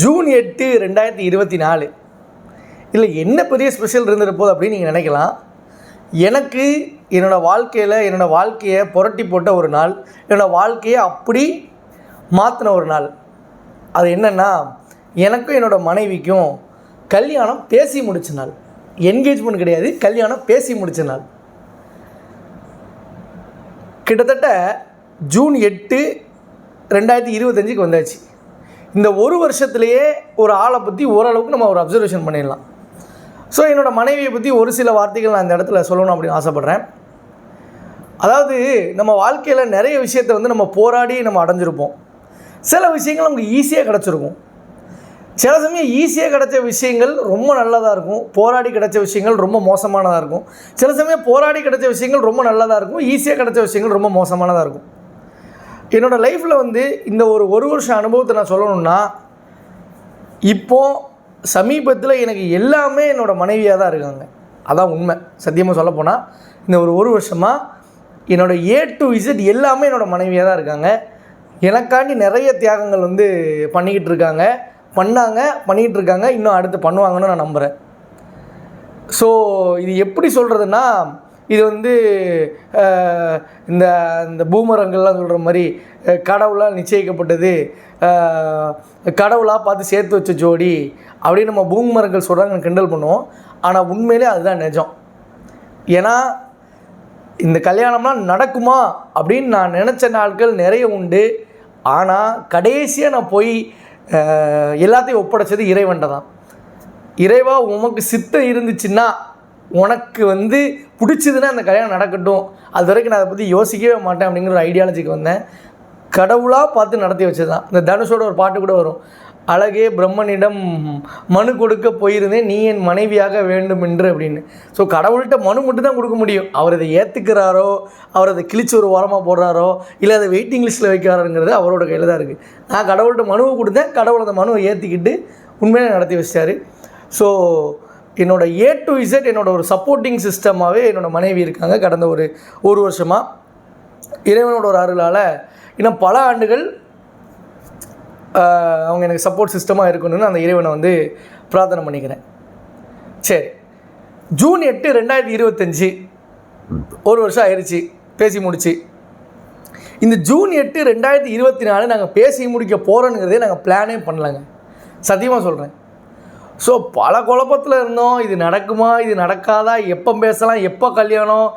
June எட்டு ரெண்டாயிரத்தி இருபத்தி நாலு இதில் என்ன பெரிய ஸ்பெஷல் இருந்திருப்போம் அப்படின்னு நீங்கள் நினைக்கலாம். எனக்கு என்னோடய வாழ்க்கையில் என்னோடய வாழ்க்கையை புரட்டி போட்ட ஒரு நாள் என்னோடய வாழ்க்கையை அப்படி மாற்றின ஒரு நாள். அது என்னென்னா எனக்கும் என்னோடய மனைவிக்கும் கல்யாணம் பேசி முடிச்ச நாள். என்கேஜ்மெண்ட் கிடையாது கல்யாணம் பேசி முடிச்ச நாள். கிட்டத்தட்ட ஜூன் எட்டு ரெண்டாயிரத்தி இருபத்தஞ்சுக்கு வந்தாச்சு. இந்த ஒரு வருஷத்துலேயே ஒரு ஆளை பற்றி ஓரளவுக்கு நம்ம ஒரு அப்சர்வேஷன் பண்ணிடலாம். ஸோ என்னோடய மனைவியை பற்றி ஒரு சில வார்த்தைகள் நான் இந்த இடத்துல சொல்லணும் அப்படின்னு ஆசைப்பட்றேன். அதாவது நம்ம வாழ்க்கையில் நிறைய விஷயத்தை வந்து நம்ம போராடி நம்ம அடைஞ்சிருப்போம். சில விஷயங்கள் நமக்கு ஈஸியாக கிடச்சிருக்கும். சில சமயம் ஈஸியாக கிடைச்ச விஷயங்கள் ரொம்ப நல்லதாக இருக்கும். போராடி கிடைச்ச விஷயங்கள் ரொம்ப மோசமானதாக இருக்கும். சில சமயம் போராடி கிடைச்ச விஷயங்கள் ரொம்ப நல்லதாக இருக்கும். ஈஸியாக கிடைச்ச விஷயங்கள் ரொம்ப மோசமானதாக இருக்கும். என்னோடய லைஃப்பில் வந்து இந்த ஒரு ஒரு வருஷம் அனுபவத்தை நான் சொல்லணும்னா இப்போ சமீபத்தில் எனக்கு எல்லாமே என்னோடய மனைவியாக தான் இருக்காங்க. அதான் உண்மை. சத்தியமாக சொல்லப்போனால் இந்த ஒரு ஒரு வருஷமாக என்னோடய ஏ டு இசட் எல்லாமே என்னோடய மனைவியாக தான் இருக்காங்க. எனக்காண்டி நிறைய தியாகங்கள் வந்து பண்ணிக்கிட்டு இருக்காங்க. பண்ணாங்க பண்ணிக்கிட்டு இருக்காங்க. இன்னும் அடுத்து பண்ணுவாங்கன்னு நான் நம்புகிறேன் ஸோ இது எப்படி சொல்கிறதுன்னா இது வந்து இந்த இந்த பூமரங்கள்லாம் சொல்கிற மாதிரி கடவுளால் நிச்சயிக்கப்பட்டது கடவுளாக பார்த்து சேர்த்து வச்ச ஜோடி அப்படின்னு நம்ம பூமரங்கள் சொல்கிறாங்க கிண்டல் பண்ணுவோம். ஆனால் உண்மையிலே அதுதான் நிஜம். ஏன்னா இந்த கல்யாணம்லாம் நடக்குமா அப்படின்னு நான் நினச்ச நாட்கள் நிறைய உண்டு. ஆனால் கடைசியாக நான் போய் எல்லாத்தையும் ஒப்படைச்சது இறைவன்ட்ட தான் இறைவா உமக்கு சித்தம் இருந்துச்சுன்னா உனக்கு வந்து பிடிச்சதுன்னா அந்த கல்யாணம் நடக்கட்டும். அது வரைக்கும் நான் அதை பற்றி யோசிக்கவே மாட்டேன் அப்படிங்கிற ஒரு ஐடியாலஜிக்கு வந்தேன். கடவுளாக பார்த்து நடத்தி வச்சது தான் இந்த தனுஷோட ஒரு பாட்டு கூட வரும். அழகே பிரம்மனிடம் மனு கொடுக்க போயிருந்தேன். நீ என் மனைவியாக வேண்டும் என்று அப்படின்னு. ஸோ கடவுள்கிட்ட மனு மட்டும் தான் கொடுக்க முடியும். அவர் இதை ஏற்றுக்கிறாரோ அவர் அதை கிழிச்சு ஒரு ஓரமாக போடுறாரோ இல்லை அதை வெயிட்டிங் லிஸ்ட்டில் வைக்கிறாருங்கிறது அவரோட கையில் தான் இருக்குது நான் கடவுள்கிட்ட மனுவை கொடுத்தேன். கடவுள் அந்த மனுவை ஏற்றிக்கிட்டு உண்மையிலே நடத்தி வச்சிட்டாரு ஸோ என்னோட ஏ டு இசட் என்னோட ஒரு சப்போர்ட்டிங் சிஸ்டமாகவே என்னோட மனைவி இருக்காங்க. கடந்த ஒரு ஒரு வருஷமாக இறைவனோட ஒரு அருளால் இன்னும் பல ஆண்டுகள் அவங்க எனக்கு சப்போர்ட் சிஸ்டமாக இருக்கணும்னு அந்த இறைவனை வந்து பிரார்த்தனை பண்ணிக்கிறேன். சரி. ஜூன் எட்டு ரெண்டாயிரத்தி இருபத்தஞ்சி ஒரு வருஷம் ஆயிடுச்சு பேசி முடிச்சு. இந்த ஜூன் எட்டு ரெண்டாயிரத்தி இருபத்தி நாலு நாங்கள் பேசி முடிக்க போகிறோங்கிறதே நாங்கள் பிளானே பண்ணலங்க. சத்தியமாக சொல்கிறேன் ஸோ பல குழப்பத்தில் இருந்தோம். இது நடக்குமா? இது நடக்காதா? எப்போ பேசலாம்? எப்போ கல்யாணம்?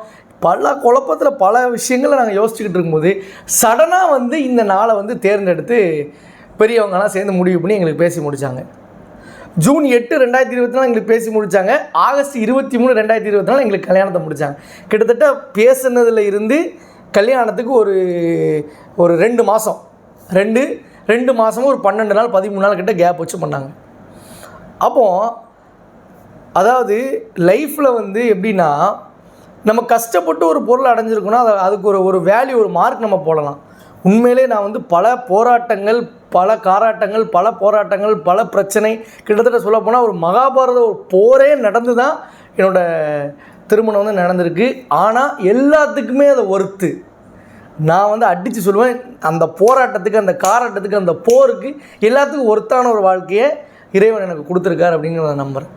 பல குழப்பத்தில் பல விஷயங்களை நாங்கள் யோசிச்சுக்கிட்டு இருக்கும்போது சடனாக வந்து இந்த நாளை வந்து தேர்ந்தெடுத்து பெரியவங்கலாம் சேர்ந்து முடிவு பண்ணி எங்களுக்கு பேசி முடித்தாங்க ஜூன் எட்டு ரெண்டாயிரத்தி இருபத்தி நாலு எங்களுக்கு பேசி முடித்தாங்க ஆகஸ்ட் இருபத்தி மூணு ரெண்டாயிரத்தி இருபத்தி நாலு எங்களுக்கு கல்யாணத்தை முடித்தாங்க கிட்டத்தட்ட பேசுனதில் இருந்து கல்யாணத்துக்கு ஒரு ஒரு ரெண்டு மாதம் ரெண்டு ரெண்டு மாதமும் ஒரு பன்னெண்டு நாள் பதிமூணு நாள் கிட்ட கேப் வச்சு பண்ணாங்க. அப்போ அதாவது லைஃப்பில் வந்து எப்படின்னா நம்ம கஷ்டப்பட்டு ஒரு பொருள் அடைஞ்சிருக்கோன்னா அது அதுக்கு ஒரு ஒரு வேல்யூ ஒரு மார்க் நம்ம போடலாம். உண்மையிலே நான் வந்து பல போராட்டங்கள் பல காராட்டங்கள் பல போராட்டங்கள் பல பிரச்சனை கிட்டத்தட்ட சொல்லப்போனால் ஒரு மகாபாரத ஒரு போரே நடந்து தான் என்னோடய திருமணம் வந்து நடந்திருக்கு. ஆனால் எல்லாத்துக்குமே அதை ஒர்த்து நான் வந்து அடித்து சொல்லுவேன் அந்த போராட்டத்துக்கு அந்த காராட்டத்துக்கு அந்த போருக்கு எல்லாத்துக்கும் ஒருத்தான ஒரு வாழ்க்கையை இறைவன் எனக்கு கொடுத்துருக்காரு அப்படின்னு நான் நம்புகிறேன்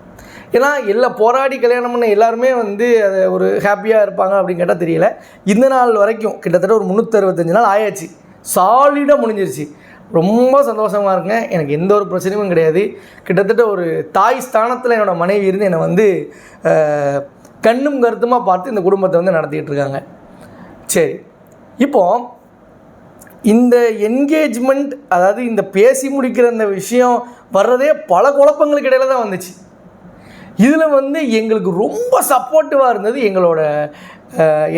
ஏன்னா எல்லா போராடி கல்யாணம் பண்ண எல்லாருமே வந்து அது ஒரு ஹாப்பியாக இருப்பாங்க அப்படின்னு கேட்டால் தெரியல. இந்த நாள் வரைக்கும் கிட்டத்தட்ட ஒரு முந்நூற்றறுபத்தஞ்சு நாள் ஆயாச்சு. சாலிடாக முடிஞ்சிருச்சு. ரொம்ப சந்தோஷமாக இருக்கேன் எனக்கு எந்த ஒரு பிரச்சனையும் கிடையாது. கிட்டத்தட்ட ஒரு தாய் ஸ்தானத்தில் என்னோடய மனைவி இருந்து என்னை வந்து கண்ணும் கருத்துமாக பார்த்து இந்த குடும்பத்தை வந்து நடத்திக்கிட்டு இருக்காங்க. சரி. இப்போ இந்த என்கேஜ்மெண்ட் அதாவது இந்த பேசி முடிக்கிற இந்த விஷயம் வர்றதே பல குழப்பங்களுக்கு இடையில தான் வந்துச்சு. இதில் வந்து எங்களுக்கு ரொம்ப சப்போர்ட்டிவாக இருந்தது எங்களோட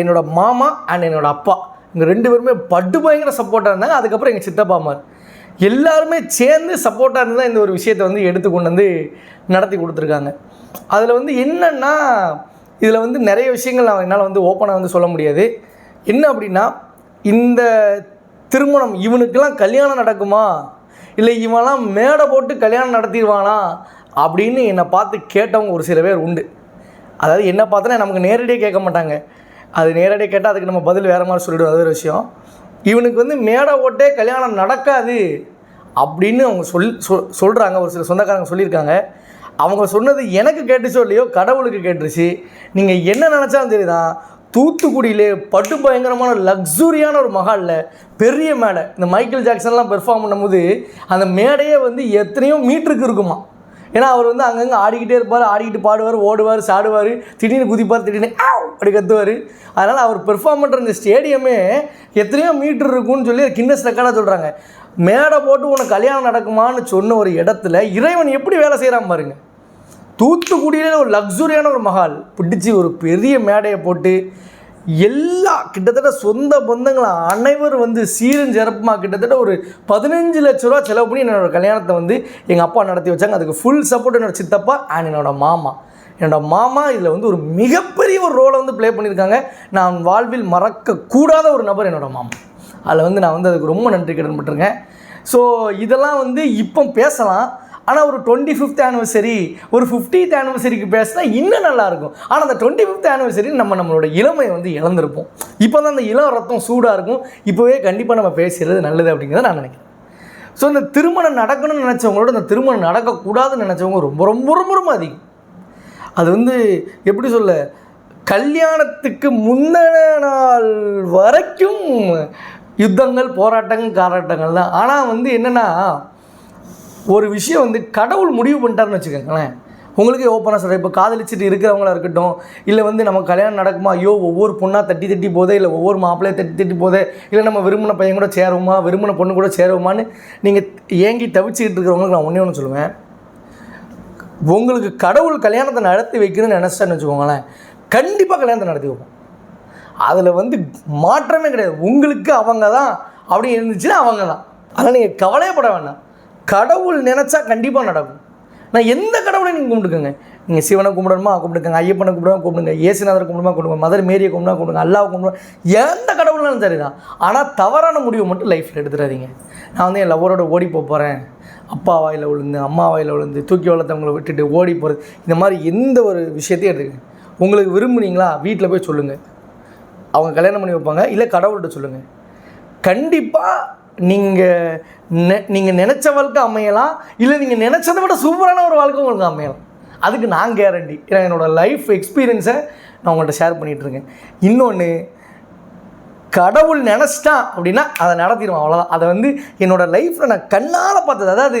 என்னோடய என்னோட மாமா அண்ட் என்னோட அப்பா. இங்கே ரெண்டு பேருமே பட்டு பயங்கர சப்போர்ட்டாக இருந்தாங்க. அதுக்கப்புறம் எங்கள் சித்தப்பா மார் எல்லாருமே சேர்ந்து சப்போர்ட்டாக இருந்து தான் இந்த ஒரு விஷயத்தை வந்து எடுத்து கொண்டு வந்து நடத்தி கொடுத்துருக்காங்க. அதில் வந்து என்னென்னா இதில் வந்து நிறைய விஷயங்கள் நான் என்னால் வந்து ஓப்பனாக வந்து சொல்ல முடியாது. என்ன அப்படின்னா இந்த திருமணம் இவனுக்கெல்லாம் கல்யாணம் நடக்குமா? இல்லை இவன்லாம் மேடை போட்டு கல்யாணம் நடத்திடுவானா? அப்படின்னு என்னை பார்த்து கேட்டவங்க ஒரு சில பேர் உண்டு. அதாவது என்ன பார்த்தோன்னா நமக்கு நேரடியாக கேட்க மாட்டாங்க. அது நேரடியாக கேட்டால் அதுக்கு நம்ம பதில் வேறு மாதிரி சொல்லிவிடுவோம் அது ஒரு விஷயம். இவனுக்கு வந்து மேடை ஓட்டே கல்யாணம் நடக்காது அப்படின்னு அவங்க சொல் சொல் சொல்கிறாங்க ஒரு சில சொந்தக்காரங்க சொல்லியிருக்காங்க. அவங்க சொன்னது எனக்கு கேட்டுச்சோ இல்லையோ கடவுளுக்கு கேட்டுருச்சு. நீங்கள் என்ன நினச்சாலும் சரிதான். தூத்துக்குடியிலே பட்டு பயங்கரமான லக்ஸூரியான ஒரு மஹாலில் பெரிய மேடை. இந்த மைக்கேல் ஜாக்சன்லாம் பெர்ஃபார்ம் பண்ணும்போது அந்த மேடையே வந்து எத்தனையோ மீட்டருக்கு இருக்குமா. ஏன்னா அவர் வந்து அங்கங்கே ஆடிக்கிட்டே இருப்பார் ஆடிக்கிட்டு பாடுவார் ஓடுவார் சாடுவார் திடீர்னு குதிப்பார் திடீர்னு ஆவ் அப்படி கத்துவார். அதனால் அவர் பெர்ஃபார்ம் பண்ணுற இந்த ஸ்டேடியமே எத்தனையோ மீட்டர் இருக்கும்னு சொல்லி கின்னஸ் ரெக்கார்டாக சொல்கிறாங்க மேடை போட்டு உனக்கு கல்யாணம் நடக்குமான்னு சொன்ன ஒரு இடத்துல இறைவன் எப்படி வேலை செய்கிறான் பாருங்கள் தூத்துக்குடியில ஒரு லக்ஸுரியான ஒரு மஹால். பிடிச்சி ஒரு பெரிய மேடையை போட்டு எல்லா கிட்டத்தட்ட சொந்த பந்தங்கள் அனைவரும் வந்து சீரும் சிறப்புமாக கிட்டத்தட்ட ஒரு பதினஞ்சு லட்ச ரூபா செலவு பண்ணி என்னோடய கல்யாணத்தை வந்து எங்கள் அப்பா நடத்தி வச்சாங்க. அதுக்கு ஃபுல் சப்போர்ட் என்னோட சித்தப்பா அண்ட் என்னோடய மாமா. என்னோடய மாமா இதில் வந்து ஒரு மிகப்பெரிய ஒரு ரோலை வந்து ப்ளே பண்ணியிருக்காங்க. நான் வாழ்வில் மறக்கக்கூடாத ஒரு நபர் என்னோடய மாமா. அதில் வந்து நான் வந்து அதுக்கு ரொம்ப நன்றி கடன் பட்டிருக்கேன். ஸோ இதெல்லாம் வந்து இப்போ பேசலாம். ஆனால் ஒரு டுவெண்ட்டி ஃபிஃப்த் ஆனிவர்சரி ஒரு ஃபிஃப்டீத் ஆனிவர்சரிக்கு பேசினா இன்னும் நல்லாயிருக்கும். ஆனால் அந்த டுவெண்ட்டி ஃபிஃப்த் ஆனிவர்சரி நம்ம நம்மளோட இளமை வந்து இழந்திருப்போம். இப்போ தான் அந்த இளம் ரத்தம் சூடாக இருக்கும். இப்போவே கண்டிப்பாக நம்ம பேசுகிறது நல்லது அப்படிங்கிறத நான் நினைக்கிறேன். ஸோ இந்த திருமணம் நடக்கணும்னு நினச்சவங்களோட இந்த திருமணம் நடக்கக்கூடாதுன்னு நினச்சவங்க ரொம்ப ரொம்ப ரொம்ப ரொம்ப அதிகம். அது வந்து எப்படி சொல்ல கல்யாணத்துக்கு முந்தின நாள் வரைக்கும் யுத்தங்கள் போராட்டங்கள் காராட்டங்கள் தான் ஆனால் வந்து என்னென்னா ஒரு விஷயம் வந்து கடவுள் முடிவு பண்ணிட்டாருன்னு வச்சுக்கோங்களேன். உங்களுக்கே ஓப்பனாக சொல்கிறேன் இப்போ காதலிச்சுட்டு இருக்கிறவங்களா இருக்கட்டும் இல்லை வந்து நம்ம கல்யாணம் நடக்குமா ஐயோ ஒவ்வொரு பொண்ணாக தட்டி தட்டி போதே இல்லை ஒவ்வொரு மாப்பிள்ளையை தட்டி தட்டி போதே இல்லை நம்ம விரும்பின பையன் கூட சேருவோமா விரும்பின பொண்ணு கூட சேருவோமான்னு நீங்கள் ஏங்கி தவிச்சுக்கிட்டு இருக்கிறவங்களுக்கு நான் ஒன்றே ஒன்று சொல்லுவேன். உங்களுக்கு கடவுள் கல்யாணத்தை நடத்தி வைக்கணும்னு நினச்சிட்டேன்னு வச்சுக்கோங்களேன் கண்டிப்பாக கல்யாணத்தை நடத்தி வைப்போம். அதில் வந்து மாற்றமே கிடையாது. உங்களுக்கு அவங்க தான் அப்படி இருந்துச்சுன்னா அவங்க தான். அதனால் நீங்கள் கவலையப்பட வேண்டாம். கடவுள் நினச்சா கண்டிப்பாக நடக்கும். நான் எந்த கடவுளையும் நீங்கள் கும்பிட்டுக்கோங்க. நீங்கள் சிவனை கும்பிடணுமா கும்பிடுங்க ஐயப்பனை கும்பிடுமா கும்பிடுங்க. ஏசுநாதரை கும்பிடுமா கும்பிடுங்க. மதர் மேரியை கும்பிடுமா கும்பிடுங்க. அல்லாவை கும்பிடுவோம் எந்த கடவுள்னாலும் சரிதான். ஆனால் தவறான முடிவை மட்டும் லைஃப்பில் எடுத்துடாதீங்க. நான் வந்து என் லவ்வரோட ஓடி போக போகிறேன் அப்பா வாயில் விழுந்து அம்மா வாயில் விழுந்து தூக்கி வளர்த்தவங்களை விட்டுட்டு ஓடி போகிறது இந்த மாதிரி எந்த ஒரு விஷயத்தையும் எடுத்துக்கங்க. உங்களுக்கு விரும்புனீங்களா? வீட்டில் போய் சொல்லுங்கள் அவங்க கல்யாணம் பண்ணி வைப்பாங்க. இல்லை கடவுள்கிட்ட சொல்லுங்கள் கண்டிப்பாக நீங்கள் நெ நீங்கள் நினச்ச வாழ்க்கை அமையலாம் இல்லை நீங்கள் நினச்சதை விட சூப்பரான ஒரு வாழ்க்கை உங்களுக்கு அமையலாம். அதுக்கு நான் கேரண்டி ஏன்னா என்னோடய லைஃப் எக்ஸ்பீரியன்ஸை நான் உங்கள்கிட்ட ஷேர் பண்ணிகிட்ருக்கேன் இன்னொன்று கடவுள் நினச்சிட்டான் அப்படின்னா அதை நடத்திடுவோம் அவ்வளோதான் அதை வந்து என்னோடய லைஃப்பில் நான் கண்ணால் பார்த்தது. அதாவது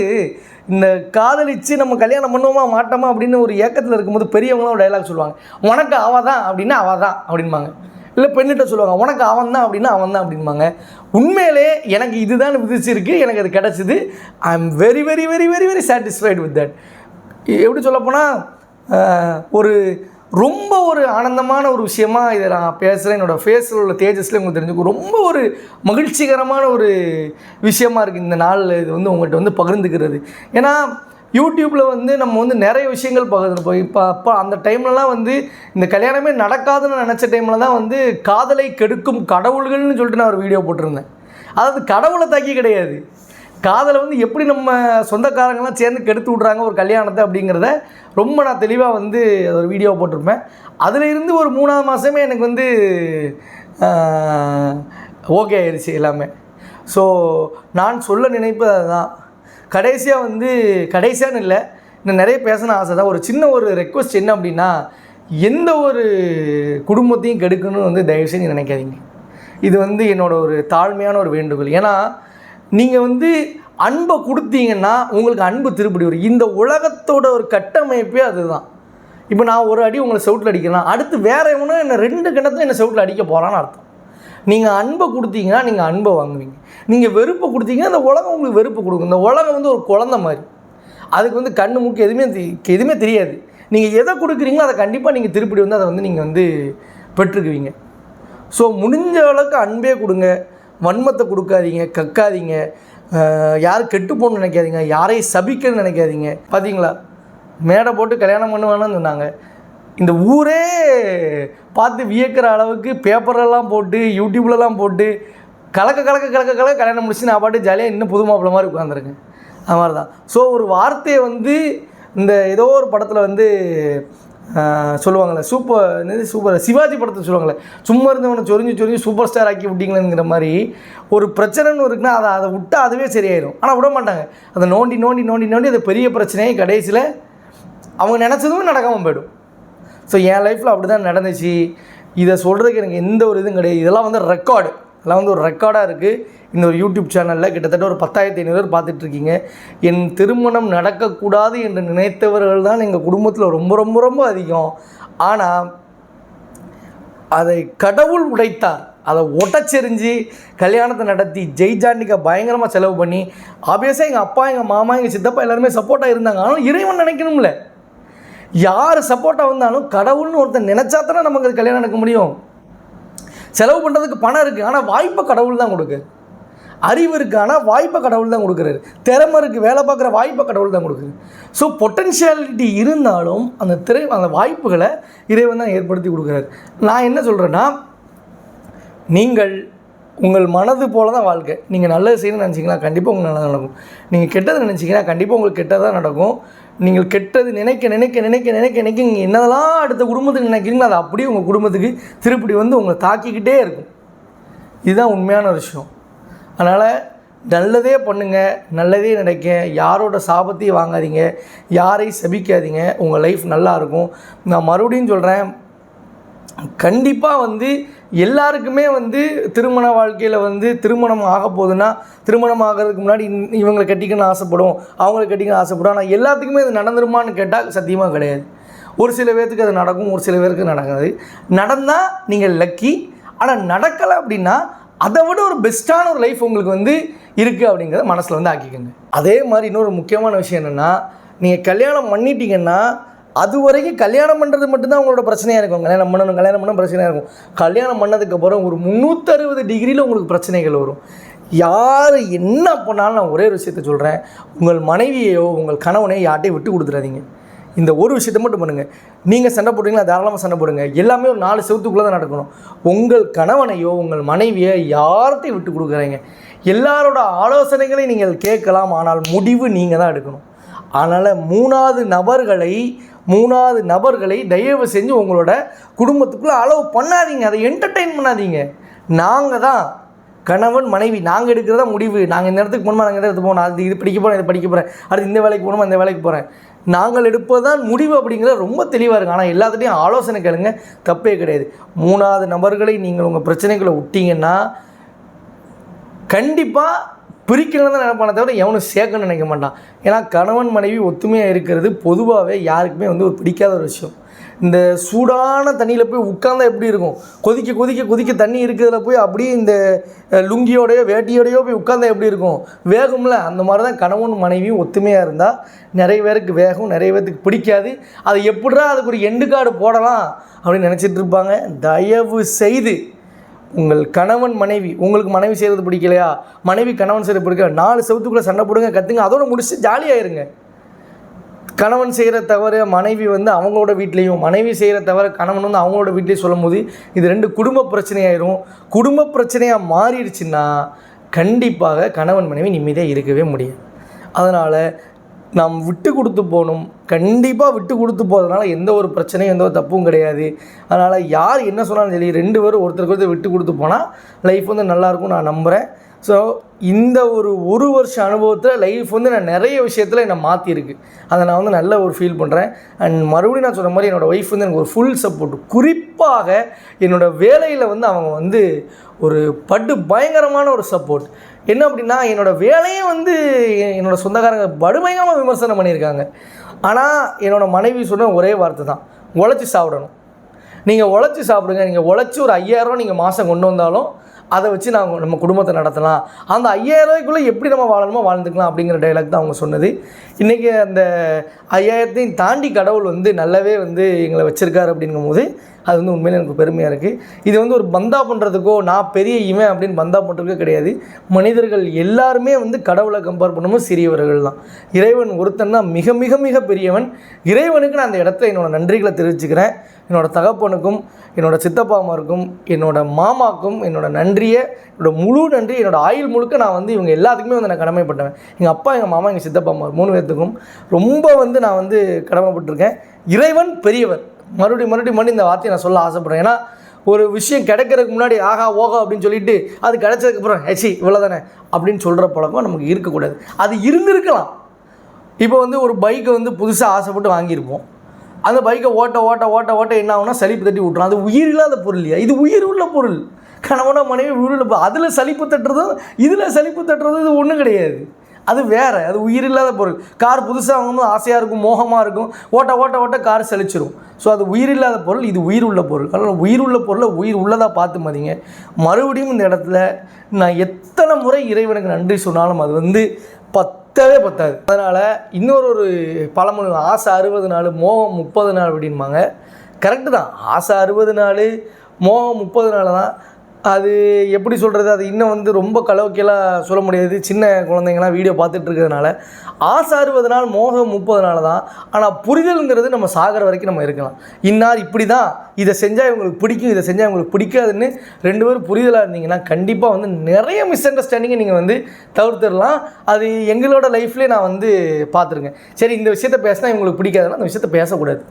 இந்த காதலிச்சு நம்ம கல்யாணம் பண்ணுவோமா மாட்டோமா அப்படின்னு ஒரு ஏக்கத்தில் இருக்கும்போது பெரியவங்களும் ஒரு டைலாக் சொல்லுவாங்க. உனக்கு அவள் தான் அப்படின்னா அவள் தான் அப்படின்பாங்க. இல்லை பெண்ணிட்ட சொல்லுவாங்க உனக்கு அவன் தான் அப்படின்னா அவன் தான் அப்படின்பாங்க உண்மையிலே எனக்கு இதுதான் விதிச்சிருக்கு எனக்கு அது கிடச்சிது. I am very very very very very satisfied with that எப்படி சொல்லப்போனால் ஒரு ரொம்ப ஒரு ஆனந்தமான ஒரு விஷயமா இதை நான் பேசுகிறேன் என்னோடய ஃபேஸில் உள்ள தேஜஸில் உங்களுக்கு தெரிஞ்சுக்கும். ரொம்ப ஒரு மகிழ்ச்சிகரமான ஒரு விஷயமா இருக்குது இந்த நாளில் இது வந்து உங்கள்கிட்ட வந்து பகிர்ந்துக்கிறது. ஏன்னா யூடியூப்பில் வந்து நம்ம வந்து நிறைய விஷயங்கள் பகிர்ந்துருப்போம் இப்போ அப்போ அந்த டைம்லலாம் வந்து இந்த கல்யாணமே நடக்காதுன்னு நினச்ச டைமில் தான் வந்து காதலை கெடுக்கும் கடவுள்கள்னு சொல்லிட்டு நான் ஒரு வீடியோ போட்டிருந்தேன். அதாவது கடவுளை தாக்கி கிடையாது. காதலை வந்து எப்படி நம்ம சொந்தக்காரங்களாம் சேர்ந்து கெடுத்து விட்றாங்க ஒரு கல்யாணத்தை அப்படிங்கிறத ரொம்ப நான் தெளிவாக வந்து ஒரு வீடியோ போட்டிருப்பேன். அதில் இருந்து ஒரு மூணாவது மாதமே எனக்கு வந்து ஓகே ஆயிடுச்சு எல்லாமே. ஸோ நான் சொல்ல நினைப்பது அதுதான். கடைசியாக வந்து கடைசியான்னு இல்லை இன்னும் நிறைய பேசணும் ஆசை தான். ஒரு சின்ன ஒரு ரெக்வஸ்ட் என்ன அப்படின்னா எந்த ஒரு குடும்பத்தையும் கெடுக்கணும்னு வந்து தயவுசெய்து நினைக்காதீங்க. இது வந்து என்னோடய ஒரு தாழ்மையான ஒரு வேண்டுகோள். ஏன்னா நீங்கள் வந்து அன்பை கொடுத்தீங்கன்னா உங்களுக்கு அன்பு திருப்படி வரும். இந்த உலகத்தோட ஒரு கட்டமைப்பே அதுதான். இப்போ நான் ஒரு அடி உங்களை செவுட்டில் அடிக்கிறேன் அடுத்து வேற எவனோ என்ன ரெண்டு கிணத்துல என்ன செவுட்டில் அடிக்க போகிறான்னு அர்த்தம். நீங்கள் அன்பை கொடுத்தீங்கன்னா நீங்கள் அன்பை வாங்குவீங்க. நீங்கள் வெறுப்பை கொடுத்தீங்கன்னா இந்த உலகம் உங்களுக்கு வெறுப்பு கொடுக்கும். இந்த உலகம் வந்து ஒரு குழந்த மாதிரி. அதுக்கு வந்து கண்ணு மூக்கு எதுவுமே எதுவுமே தெரியாது. நீங்கள் எதை கொடுக்குறீங்களோ அதை கண்டிப்பாக நீங்கள் திருப்பி வந்து அதை வந்து நீங்கள் வந்து பெற்றுக்குவீங்க. ஸோ முடிஞ்ச அளவுக்கு அன்பே கொடுங்க. வன்மத்தை கொடுக்காதீங்க கக்காதீங்க. யார் கெட்டு போகணும்னு நினைக்காதீங்க. யாரையும் சபிக்கணும்னு நினைக்காதீங்க. பார்த்தீங்களா மேடை போட்டு கல்யாணம் பண்ணுவானு சொன்னாங்க. இந்த ஊரே பார்த்து வியக்கிற அளவுக்கு பேப்பரெல்லாம் போட்டு யூடியூப்லலாம் போட்டு கலக்க கலக்க கலக்க கலக்க கல்யாணம் முடிச்சு நான் பாட்டு ஜாலியாக இன்னும் புது மாப்பிள்ள மாதிரி உட்காந்துருக்கேன் அது மாதிரி தான் ஸோ ஒரு வார்த்தையை வந்து இந்த ஏதோ ஒரு படத்தில் வந்து சொல்லுவாங்களே சூப்பர் என்னது சூப்பர் சிவாஜி படத்தை சொல்லுவாங்கள்ல சும்மா இருந்தவனை சொரிஞ்சு சொரிஞ்சு சூப்பர் ஸ்டார் ஆக்கி விட்டீங்களேங்கிற மாதிரி ஒரு பிரச்சனைன்னு இருக்குன்னா அதை அதை விட்டால் அதுவே சரியாயிடும் ஆனால் விட மாட்டாங்க. அதை நோண்டி நோண்டி நோண்டி நோண்டி அது பெரிய பிரச்சனையே கடைசியில் அவங்க நினச்சதும் நடக்காமல் போயிடும். ஸோ என் லைஃப்பில் அப்படி தான் நடந்துச்சு. இதை சொல்கிறதுக்கு எனக்கு எந்த ஒரு இதுவும் கிடையாது. இதெல்லாம் வந்து ரெக்கார்டு இதெல்லாம் வந்து ஒரு ரெக்கார்டாக இருக்குது இந்த ஒரு யூடியூப் சேனலில் கிட்டத்தட்ட ஒரு பத்தாயிரத்தி ஐநூறு பேர் பார்த்துட்ருக்கீங்க. என் திருமணம் நடக்கக்கூடாது என்று நினைத்தவர்கள் தான் எங்கள் குடும்பத்தில் ரொம்ப ரொம்ப ரொம்ப அதிகம். ஆனால் அதை கடவுள் உடைத்தார். அதை ஒட்டச்செறிஞ்சு கல்யாணத்தை நடத்தி ஜெய்ஜாண்டிக்கா பயங்கரமாக செலவு பண்ணி ஆப்வியஸாக எங்கள் அப்பா எங்கள் மாமா எங்கள் சித்தப்பா எல்லாருமே சப்போர்ட்டாக இருந்தாங்க. ஆனால் இறைவன் நினைக்கணும்ல. யார் சப்போர்ட்டாக வந்தாலும் கடவுள்னு ஒருத்தன் நினச்சா தானே நமக்கு அது கல்யாணம் நடக்க முடியும். செலவு பண்ணுறதுக்கு பணம் இருக்குது ஆனால் வாய்ப்பை கடவுள் தான் கொடுக்கு. அறிவு இருக்குது ஆனால் வாய்ப்பை கடவுள் தான் கொடுக்குறாரு. திறமை இருக்குது வேலை பார்க்குற வாய்ப்பை கடவுள் தான் கொடுக்குறாரு ஸோ பொட்டன்ஷியாலிட்டி இருந்தாலும் அந்த திரை அந்த வாய்ப்புகளை இறைவன் தான் ஏற்படுத்தி கொடுக்குறாரு. நான் என்ன சொல்கிறேன்னா நீங்கள் உங்கள் மனது போல தான் வாழ்க்கை. நீங்கள் நல்லது செய்யணும்னு நினச்சிங்கன்னா கண்டிப்பாக உங்களுக்கு நல்லது நடக்கும். நீங்கள் கெட்டது நினச்சிங்கன்னா கண்டிப்பாக உங்களுக்கு கெட்டதாக நடக்கும். நீங்கள் கெட்டது நினைக்க நினைக்க நினைக்க நினைக்க நினைக்க நீங்கள் என்னதெல்லாம் அடுத்த குடும்பத்துக்கு நினைக்கிறீங்களோ அது அப்படியே உங்கள் குடும்பத்துக்கு திருப்படி வந்து உங்களை தாக்கிக்கிட்டே இருக்கும். இதுதான் உண்மையான விஷயம். அதனால் நல்லதே பண்ணுங்கள் நல்லதே நினைக்க யாரோட சாபத்தையும் வாங்காதீங்க யாரையும் சபிக்காதீங்க உங்கள் லைஃப் நல்லாயிருக்கும் நான் மறுபடியும் சொல்கிறேன் கண்டிப்பாக வந்து எல்லாருக்குமே வந்து திருமண வாழ்க்கையில் வந்து திருமணம் ஆக போகுதுன்னா திருமணம் ஆகிறதுக்கு முன்னாடி இந்- இவங்களை கட்டிக்கணும்னு ஆசைப்படும் அவங்கள கட்டிக்கணும்னு ஆசைப்படும். ஆனால் எல்லாத்துக்குமே இது நடந்துருமான்னு கேட்டால் சத்தியமாக கிடையாது. ஒரு சில பேர்த்துக்கு அது நடக்கும் ஒரு சில பேருக்கு நடக்காது. நடந்தால் நீங்கள் லக்கி ஆனால் நடக்கலை அப்படின்னா அதை விட ஒரு பெஸ்ட்டான ஒரு லைஃப் உங்களுக்கு வந்து இருக்குது அப்படிங்கிறத மனசில் வந்து ஆக்கிக்கோங்க. அதே மாதிரி இன்னொரு முக்கியமான விஷயம் என்னென்னா நீங்கள் கல்யாணம் பண்ணிட்டீங்கன்னா அது வரைக்கும் கல்யாணம் பண்ணுறது மட்டும்தான் அவங்களோட பிரச்சனையாக இருக்கும். கல்யாணம் பண்ணணும் கல்யாணம் பண்ண பிரச்சனையாக இருக்கும். கல்யாணம் பண்ணதுக்கப்புறம் ஒரு முந்நூற்றறுபது டிகிரியில் உங்களுக்கு பிரச்சனைகள் வரும். யார் என்ன பண்ணாலும் நான் ஒரே ஒரு விஷயத்த சொல்கிறேன் உங்கள் மனைவியையோ உங்கள் கணவனையோ யார்ட்டையும் விட்டு கொடுத்துடாதீங்க இந்த ஒரு விஷயத்தை மட்டும் பண்ணுங்கள் நீங்கள் சண்டை போடுறீங்களா? தாராளமாக சண்டை போடுங்க. எல்லாமே ஒரு நாலு செவத்துக்குள்ளே தான் நடக்கணும். உங்கள் கணவனையோ உங்கள் மனைவியை யார்கிட்டையும் விட்டு கொடுக்குறீங்க எல்லாரோட ஆலோசனைகளையும் நீங்கள் கேட்கலாம். ஆனால் முடிவு நீங்கள் தான் எடுக்கணும். அதனால் மூணாவது நபர்களை மூணாவது நபர்களை தயவு செஞ்சு உங்களோட குடும்பத்துக்குள்ளே அளவு பண்ணாதீங்க. அதை என்டர்டெயின் பண்ணாதீங்க. நாங்கள் தான் கணவன் மனைவி நாங்கள் எடுக்கிறதா முடிவு. நாங்கள் இந்த இடத்துக்கு போகணுமா நாங்கள் இந்த இடத்துக்கு போகணும் அது இது படிக்க போகிறேன் இது படிக்க போகிறேன் அடுத்து இந்த வேலைக்கு போகணுமா இந்த வேலைக்கு போகிறேன் நாங்கள் எடுப்பது தான் முடிவு அப்படிங்கிறது ரொம்ப தெளிவாக இருக்குது ஆனால் எல்லாத்துட்டையும் ஆலோசனை கேளுங்க. தப்பே கிடையாது. மூணாவது நபர்களை நீங்கள் உங்கள் பிரச்சனைகளை விட்டிங்கன்னா கண்டிப்பாக பிரிக்கணும்னு தான் நினைப்பானே தவிர எவனும் சேர்க்கணும்னு நினைக்க மாட்டான். ஏன்னா கணவன் மனைவி ஒத்துமையாக இருக்கிறது பொதுவாகவே யாருக்குமே வந்து ஒரு பிடிக்காத ஒரு விஷயம். இந்த சூடான தண்ணியில் போய் உட்காந்தா எப்படி இருக்கும்? கொதிக்க கொதிக்க கொதிக்க தண்ணி இருக்கிறதுல போய் அப்படியே இந்த லுங்கியோடையோ வேட்டியோடையோ போய் உட்காந்தா எப்படி இருக்கும்? வேகும்ல. அந்த மாதிரி தான் கணவன் மனைவியும் ஒத்துமையாக இருந்தால் நிறைய பேருக்கு வேகம் நிறைய பேருக்கு பிடிக்காது. அது எப்படிடா அதுக்கு ஒரு எண்டு கார்டு போடலாம் அப்படின்னு நினச்சிட்டு இருப்பாங்க. தயவு செய்து உங்கள் கணவன் மனைவி உங்களுக்கு மனைவி செய்கிறது பிடிக்கலையா? மனைவி கணவன் செய்கிறது பிடிக்கல. நாலு செவத்துக்குள்ளே சண்டை போடுங்க கற்றுங்க அதோட முடிச்சு ஜாலியாயிருங்க கணவன் செய்கிற தவிர மனைவி வந்து அவங்களோட வீட்லேயும் மனைவி செய்கிற தவிர கணவன் வந்து அவங்களோட வீட்லேயும் சொல்லும் போது இது ரெண்டு குடும்ப பிரச்சனையாயிரும். குடும்ப பிரச்சனையாக மாறிடுச்சுன்னா கண்டிப்பாக கணவன் மனைவி நிம்மதியாக இருக்கவே முடியும் அதனால் நாம் விட்டு கொடுத்து போகணும். கண்டிப்பாக விட்டு கொடுத்து போகிறதுனால எந்த ஒரு பிரச்சனையும் எந்த ஒரு தப்பும் கிடையாது. அதனால் யார் என்ன சொன்னாலும் சரி ரெண்டு பேரும் ஒருத்தருக்கு ஒருத்தர் விட்டு கொடுத்து போனால் லைஃப் வந்து நல்லாயிருக்கும் நான் நம்புகிறேன் ஸோ இந்த ஒரு ஒரு வருஷ அனுபவத்தில் லைஃப் வந்து நான் நிறைய விஷயத்தில் என்னை மாற்றிருக்கு அதை நான் வந்து நல்ல ஒரு ஃபீல் பண்ணுறேன் அண்ட் மறுபடியும் நான் சொன்ன மாதிரி என்னோடய ஒய்ஃப் வந்து எனக்கு ஒரு ஃபுல் சப்போர்ட் குறிப்பாக என்னோடய வேலையில் வந்து அவங்க வந்து ஒரு படு பயங்கரமான ஒரு சப்போர்ட் என்ன அப்படின்னா என்னோடய வேலையே வந்து என்னோடய சொந்தக்காரங்க படுபயங்கரமாக விமர்சனம் பண்ணியிருக்காங்க. ஆனால் என்னோடய மனைவி சொன்ன ஒரே வார்த்தை தான் உழைச்சி சாப்பிடணும். நீங்கள் உழைச்சி சாப்பிடுங்க நீங்கள் உழைச்சி ஒரு ஐயாயிரம் நீங்கள் மாதம் கொண்டு வந்தாலும் அதை வச்சு நாங்கள் நம்ம குடும்பத்தை நடத்தலாம். அந்த ஐயாயிரம் ரூபாய்க்குள்ளே எப்படி நம்ம வாழணுமோ வாழ்ந்துக்கலாம் அப்படிங்கிற டைலாக் தான் அவங்க சொன்னது. இன்றைக்கி அந்த ஐயாயிரத்தையும் தாண்டி கடவுள் வந்து நல்லாவே வந்து எங்களை வச்சுருக்காரு அப்படிங்கும்போது அது வந்து உண்மையிலே எனக்கு பெருமையாக இருக்குது இது வந்து ஒரு பந்தா பண்ணுறதுக்கோ நான் பெரிய இவன் அப்படின்னு பந்தா பண்ணுறதுக்கோ கிடையாது. மனிதர்கள் எல்லாருமே வந்து கடவுளை கம்பேர் பண்ணும்போது சிறியவர்கள் தான். இறைவன் ஒருத்தன் தான் மிக மிக மிக பெரியவன். இறைவனுக்கு நான் அந்த இடத்துல என்னோடய நன்றிகளை தெரிவிச்சுக்கிறேன். என்னோடய தகப்பனுக்கும் என்னோட சித்தப்பாமாருக்கும் என்னோடய மாமாக்கும் என்னோடய நன்றியை என்னோட முழு நன்றி என்னோடய ஆயுள் முழுக்க நான் வந்து இவங்க எல்லாத்துக்குமே வந்து நான் கடமைப்பட்டேன் எங்கள் அப்பா எங்கள் மாமா எங்கள் சித்தப்பாமார் மூணு பேர்த்துக்கும் ரொம்ப வந்து நான் வந்து கடமைப்பட்டிருக்கேன். இறைவன் பெரியவர். மறுபடியும் மறுபடியும் மறுபடியும் இந்த வார்த்தையை நான் சொல்ல ஆசைப்படுறேன். ஏன்னா ஒரு விஷயம் கிடைக்கிறதுக்கு முன்னாடி ஆகா ஓகா அப்படின்னு சொல்லிட்டு அது கிடைச்சதுக்கப்புறம் ஹெச்சி இவ்வளோதானே அப்படின்னு சொல்கிற பழக்கம் நமக்கு இருக்கக்கூடாது. அது இருந்திருக்கலாம். இப்போ வந்து ஒரு பைக்கை வந்து புதுசாக ஆசைப்பட்டு வாங்கியிருப்போம். அந்த பைக்கை ஓட்ட ஓட்ட ஓட்ட ஓட்ட என்ன ஆகுனா சலிப்பு தட்டி விட்ரும் அது உயிர் இல்லாத பொருள் இல்லையா? இது உயிர் உள்ள பொருள். கணவன மனைவி உயிர் உள்ள அதில் சலிப்பு தட்டுறதும் இதில் சலிப்பு தட்டுறதும் இது ஒன்றும் கிடையாது. அது வேறு அது உயிர் இல்லாத பொருள். கார் புதுசாக வாங்கும்போது ஆசையாக இருக்கும் மோகமாக இருக்கும். ஓட்ட ஓட்ட ஓட்ட கார் செழிச்சிரும் ஸோ அது உயிர் இல்லாத பொருள் இது உயிர் உள்ள பொருள். அதனால் உயிர் உள்ள பொருளை உயிர் உள்ளதாக பார்த்து மதிங்க. மறுபடியும் இந்த இடத்துல நான் எத்தனை முறை இறைவனுக்கு நன்றி சொன்னாலும் அது வந்து பத்தவே பத்தாது. அதனால் இன்னொரு ஒரு பழமொழி ஆசை அறுபது நாள் மோகம் முப்பது நாள் அப்படின்பாங்க. கரெக்டு தான். ஆசை அறுபது நாள் மோகம் முப்பது நாள் தான். அது எப்படி சொல்கிறது அது இன்னும் வந்து ரொம்ப கலோக்கியெல்லாம் சொல்ல முடியாது. சின்ன குழந்தைங்களாம் வீடியோ பார்த்துட்டு இருக்கிறதுனால ஆசை அறுபது நாள் மோகம் முப்பது நாள் தான். ஆனால் புரிதல்ங்கிறது நம்ம சாகிற வரைக்கும் நம்ம இருக்கலாம். இன்னார் இப்படி தான் இதை செஞ்சால் இவங்களுக்கு பிடிக்கும். இதை செஞ்சால் இவங்களுக்கு பிடிக்காதுன்னு ரெண்டு பேரும் புரிதலாக இருந்தீங்கன்னா கண்டிப்பாக வந்து நிறைய மிஸ் அண்டர்ஸ்டாண்டிங்கை நீங்கள் வந்து தவிர்த்துடலாம். அது எங்களோட லைஃப்லேயே நான் வந்து பார்த்துருக்கேன். சரி இந்த விஷயத்த பேசினா இவங்களுக்கு பிடிக்காதுன்னா அந்த விஷயத்த பேசக்கூடாது.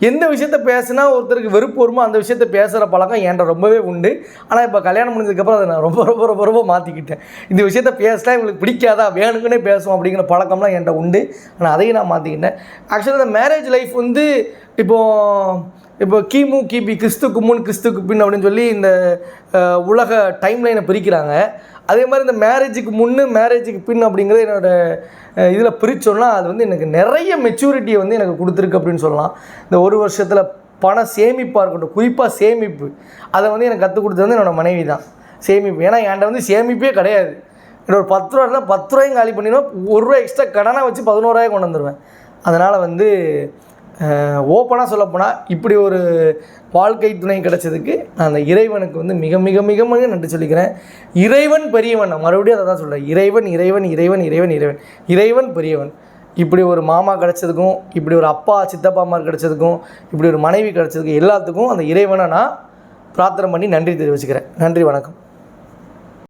எந்த விஷயத்த பேசினா ஒருத்தருக்கு வெறுப்பு வருமோ அந்த விஷயத்த பேசுகிற பழக்கம் என்கிட்ட ரொம்பவே உண்டு. ஆனால் இப்போ கல்யாணம் முடிஞ்சதுக்கப்புறம் அதை நான் ரொம்ப ரொம்ப ரொம்ப ரொம்ப மாற்றிக்கிட்டேன் இந்த விஷயத்த பேசினா இவங்களுக்கு பிடிக்காதா? வேணுங்கன்னே பேசுவோம் அப்படிங்கிற பழக்கம்லாம் என்கிட்ட உண்டு. ஆனால் அதையும் நான் மாற்றிக்கிட்டேன் ஆக்சுவலாக இந்த மேரேஜ் லைஃப் வந்து இப்போது இப்போ கிமு கிபி கிறிஸ்துக்கு முன் கிறிஸ்துக்கு பின் அப்படின்னு சொல்லி இந்த உலக டைம் லைனை பிரிக்கிறாங்க. அதே மாதிரி இந்த மேரேஜுக்கு முன்னு மேரேஜுக்கு பின் அப்படிங்கிறது என்னோட இதில் பிரிச்சோன்னா அது வந்து எனக்கு நிறைய மெச்சூரிட்டியை வந்து எனக்கு கொடுத்துருக்கு அப்படின்னு சொல்லலாம். இந்த ஒரு வருஷத்தில் பண சேமிப்பாக இருக்கட்டும் குறிப்பாக சேமிப்பு. அதை வந்து எனக்கு கற்றுக் கொடுத்தது வந்து என்னோடய மனைவி தான் சேமிப்பு. ஏன்னா என்கிட்ட வந்து சேமிப்பே கிடையாது. என்னோட பத்து ரூபா இருந்தால் பத்து ரூபாயும் காலி பண்ணிடுவேன். ஒரு ரூபா எக்ஸ்ட்ரா கடனாக வச்சு பதினோராயிரம் கொண்டு வந்துடுவேன் அதனால் வந்து ஓப்பனாக சொல்லப்போனால் இப்படி ஒரு வாழ்க்கை துணை கிடைச்சதுக்கு நான் அந்த இறைவனுக்கு வந்து மிக மிக மிக மிக நன்றி சொல்லிக்கிறேன். இறைவன் பெரியவன் நான் மறுபடியும் அதை தான் சொல்கிறேன் இறைவன் இறைவன் இறைவன் இறைவன் இறைவன். இறைவன் பெரியவன். இப்படி ஒரு மாமா கிடைச்சதுக்கும் இப்படி ஒரு அப்பா சித்தப்பா அம்மா கிடச்சதுக்கும் இப்படி ஒரு மனைவி கிடச்சதுக்கும் எல்லாத்துக்கும் அந்த இறைவனை நான் பிரார்த்தனை பண்ணி நன்றி தெரிவிச்சுக்கிறேன். நன்றி வணக்கம்.